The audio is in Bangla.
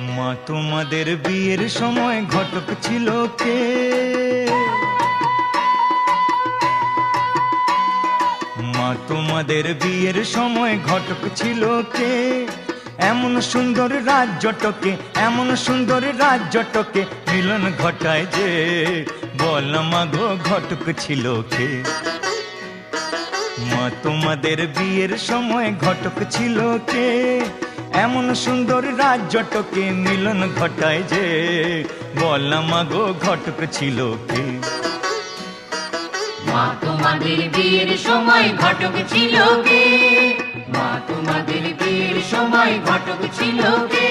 মা, তোমাদের বিয়ের সময় ঘটক ছিল কে? মা, তোমাদের বিয়ের সময় ঘটক ছিল কে? এমন সুন্দর রাজ্যটকে এমন সুন্দর রাজ্যটকে মিলন ঘটায় যে, বল মাগো ঘটক ছিল কে? মা, তোমাদের বিয়ের সময় ঘটক ছিল কে? এমন সুন্দর রাজ্যটকে মিলন ঘটায় যে বললাম মাগো ঘটক ছিল কে? মা তোমাদের বিয়ের সময় ঘটক ছিল কে? মা তোমাদের বিয়ের সময় ঘটক ছিল কে?